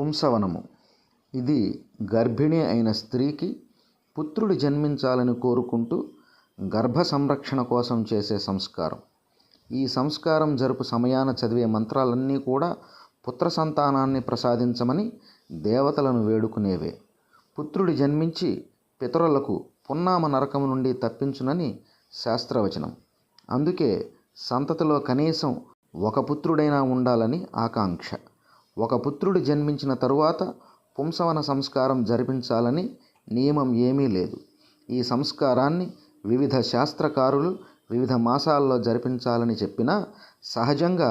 పుంసవనము. ఇది గర్భిణి అయిన స్త్రీకి పుత్రుడు జన్మించాలని కోరుకుంటూ గర్భ సంరక్షణ కోసం చేసే సంస్కారం. ఈ సంస్కారం జరుపు సమయాన చదివే మంత్రాలన్నీ కూడా పుత్ర సంతానాన్ని ప్రసాదించమని దేవతలను వేడుకునేవే. పుత్రుడు జన్మించి పితరులకు పున్నామ నరకము నుండి తప్పించునని శాస్త్రవచనం. అందుకే సంతతిలో కనీసం ఒక పుత్రుడైనా ఉండాలని ఆకాంక్ష. ఒక పుత్రుడు జన్మించిన తరువాత పుంసవన సంస్కారం జరిపించాలని నియమం ఏమీ లేదు. ఈ సంస్కారాన్ని వివిధ శాస్త్రకారులు వివిధ మాసాల్లో జరిపించాలని చెప్పినా సహజంగా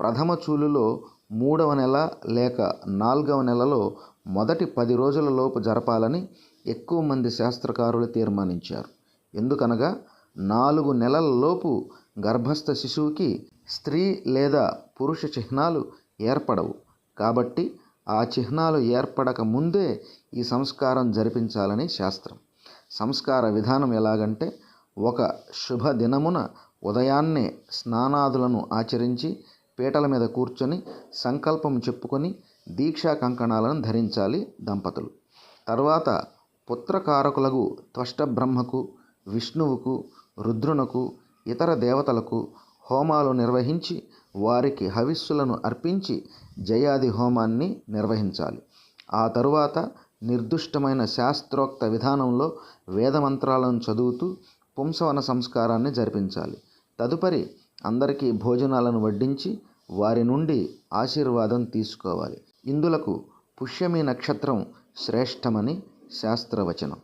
ప్రథమ చూలులో మూడవ నెల లేక నాలుగవ నెలలో మొదటి పది రోజుల లోపు జరపాలని ఎక్కువ మంది శాస్త్రకారులు తీర్మానించారు. ఎందుకనగా నాలుగు నెలల లోపు గర్భస్థ శిశువుకి స్త్రీ లేదా పురుష చిహ్నాలు ఏర్పడవు. కాబట్టి ఆ చిహ్నాలు ఏర్పడక ముందే ఈ సంస్కారం జరిపించాలని శాస్త్రం. సంస్కార విధానం ఎలాగంటే ఒక శుభ దినమున ఉదయాన్నే స్నానాదులను ఆచరించి పీటల మీద కూర్చొని సంకల్పం చెప్పుకొని దీక్షా కంకణాలను ధరించాలి దంపతులు. తర్వాత పుత్రకారకులకు త్వష్ట బ్రహ్మకు విష్ణువుకు రుద్రునకు ఇతర దేవతలకు హోమాలు నిర్వహించి వారికి హవిస్సులను అర్పించి జయాది హోమాన్ని నిర్వహించాలి. ఆ తరువాత నిర్దుష్టమైన శాస్త్రోక్త విధానంలో వేదమంత్రాలను చదువుతూ పుంసవన సంస్కారాన్ని జరిపించాలి. తదుపరి అందరికీ భోజనాలను వడ్డించి వారి నుండి ఆశీర్వాదం తీసుకోవాలి. ఇందులకు పుష్యమి నక్షత్రం శ్రేష్టమని శాస్త్రవచనం.